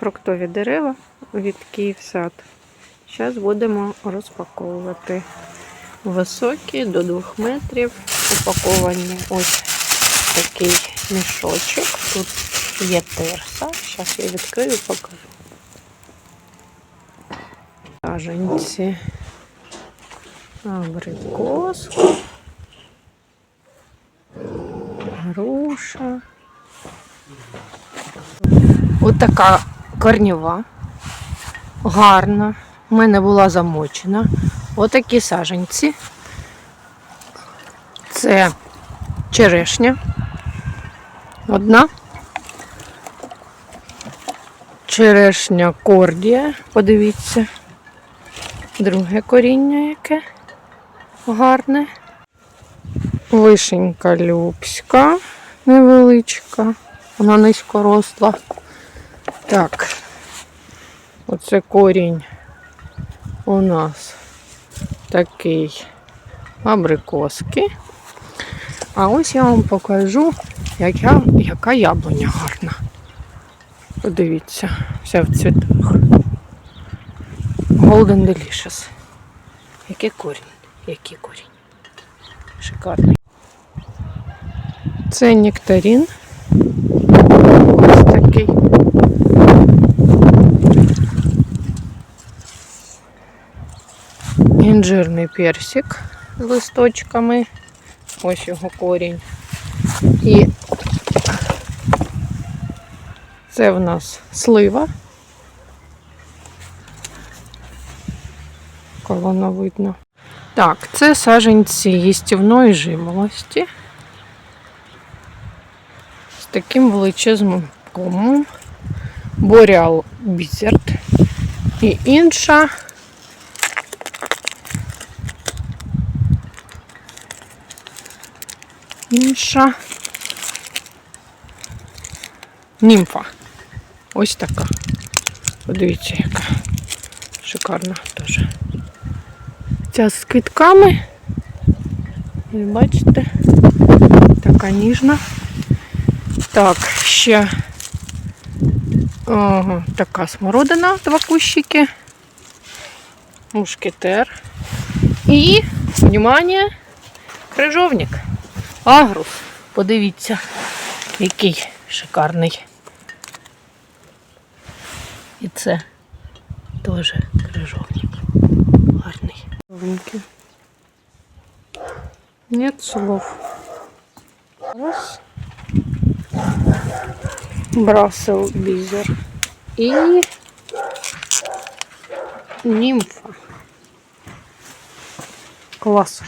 Фруктові дерева від Київсад. Зараз будемо розпаковувати. Високі до 2 метрів. Упаковані ось такий мішочок. Тут є терса. Зараз я відкрию покажу. Саженці. Абрикос. Груша. Ось така корнєва. Гарна. У мене була замочена. Отакі саженці. Це черешня. Одна. Черешня кордія. Подивіться. Друге коріння яке гарне. Вишенька любська невеличка. Вона низькоросла. Так. Оце корінь у нас такий абрикоски. А ось я вам покажу, яка, яка яблуня гарна. Подивіться, вся в цвітах. Golden Delicious. Який корінь? Який корінь? Шикарний. Це нектарин. Ось такий. Інжирний персик листочками. Ось його корінь. І це в нас слива. Коли видно. Так, це саженці їстівної жимолості. З таким величезним комом. Боріал бізерт. І інша. Інша. Німфа. Ось така. Подивіться, яка шикарна теж. Ця з квітками. Ви бачите? Така ніжна. Так, ще ага, така смородина, два кущики. Мушкетер. І, внимание, крижовник. Агрус. Подивіться, який шикарний. І це теж крижовник. Гарний. Нет слов. Раз. Брасел бізер. І німфа. Клас.